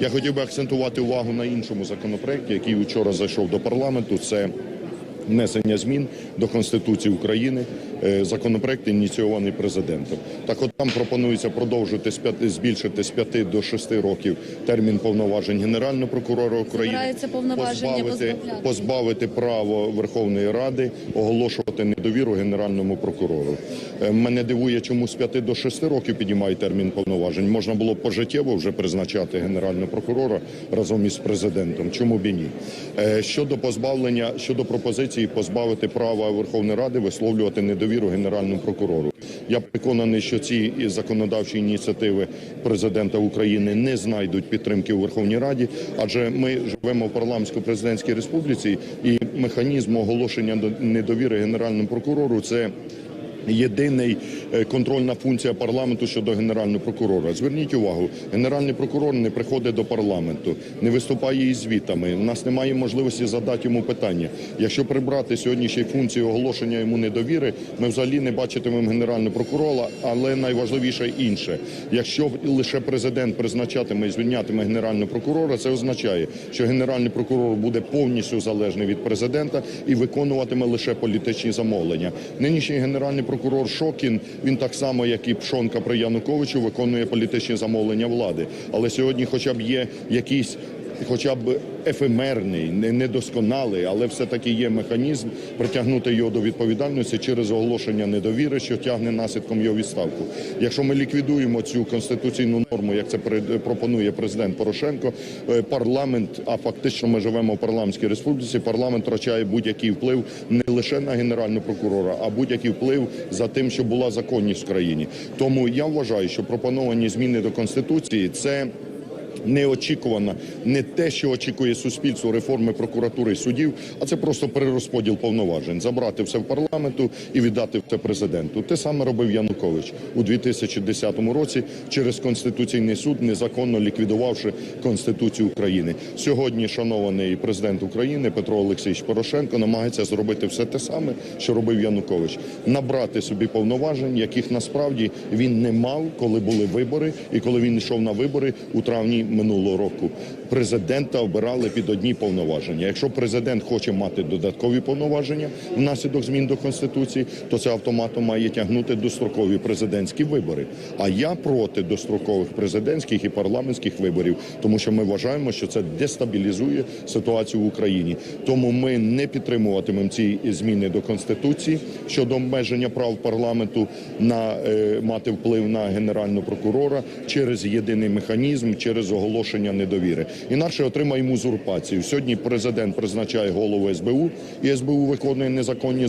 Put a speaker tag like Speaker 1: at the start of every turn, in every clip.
Speaker 1: Я хотів би акцентувати увагу на іншому законопроекті, який вчора зайшов до парламенту. Це внесення змін до Конституції України. Е, Законопроект ініційований президентом. Так от там пропонується продовжити з п'яти, збільшити з 5 до 6 років термін повноважень Генерального прокурора України. Позбавити, позбавити право Верховної Ради оголошувати недовіру Генеральному прокурору. Е, Мене дивує, чому з 5 до 6 років піднімає термін повноважень. Можна було б пожиттєво вже призначати Генерального прокурора разом із президентом. Чому б і ні? Е, Щодо позбавлення, щодо пропозиції позбавити права Верховної Ради висловлювати недовіру Генеральному прокурору. Я переконаний, що ці законодавчі ініціативи президента України не знайдуть підтримки у Верховній Раді, адже ми живемо в парламентсько-президентській республіці, і механізм оголошення до- недовіри генеральному прокурору це. Єдиний е, контрольна функція парламенту щодо генерального прокурора. Зверніть увагу, генеральний прокурор не приходить до парламенту, не виступає із звітами. У нас немає можливості задати йому питання. Якщо прибрати сьогодні ще функцію оголошення йому недовіри, ми взагалі не бачитимемо генерального прокурора. Але найважливіше інше, якщо лише президент призначатиме і звільнятиме генерального прокурора, це означає, що генеральний прокурор буде повністю залежний від президента і виконуватиме лише політичні замовлення. Нинішній генеральний прокурор Шокін він так само, як і Пшонка при Януковичу, виконує політичні замовлення влади. Але сьогодні, хоча б є якісь. Хоча б ефемерний, не- недосконалий, але все-таки є механізм притягнути його до відповідальності через оголошення недовіри, що тягне наслідком його відставку. Якщо ми ліквідуємо цю конституційну норму, як це пропонує президент Порошенко, е, парламент, а фактично ми живемо в парламентській республіці, парламент втрачає будь-який вплив не лише на генерального прокурора, а будь-який вплив за тим, щоб була законність в країні. Тому я вважаю, що пропоновані зміни до конституції це неочікувано, не те, що очікує суспільство реформи прокуратури і судів, а це просто перерозподіл повноважень, забрати все в парламенту і віддати все президенту. Те саме робив Янукович у 2010 році через конституційний суд, незаконно ліквідувавши конституцію України. Сьогодні шанований президент України Петро Олексійович Порошенко намагається зробити все те саме, що робив Янукович, набрати собі повноважень, яких насправді він не мав, коли були вибори, і коли він йшов на вибори у травні минулого року. Президента обирали під одні повноваження. Якщо президент хоче мати додаткові повноваження внаслідок змін до конституції, то це автоматом має тягнути дострокові президентські вибори. А я проти дострокових президентських і парламентських виборів, тому що ми вважаємо, що це дестабілізує ситуацію в Україні. Тому ми не підтримуватимемо ці зміни до конституції щодо обмеження прав парламенту на е, мати вплив на генерального прокурора через єдиний механізм, через оголошення недовіри. Інакше отримаємо узурпацію. Сьогодні президент призначає голову СБУ, і СБУ виконує незаконні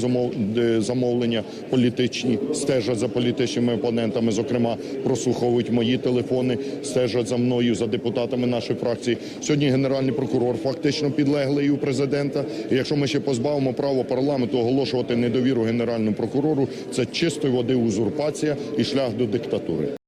Speaker 1: замовлення політичні, стежать за політичними опонентами. Зокрема, прослуховують мої телефони, стежать за мною, за депутатами нашої фракції. Сьогодні генеральний прокурор фактично підлеглий у президента. І якщо ми ще позбавимо права парламенту оголошувати недовіру генеральному прокурору, це чистої води узурпація і шлях до диктатури.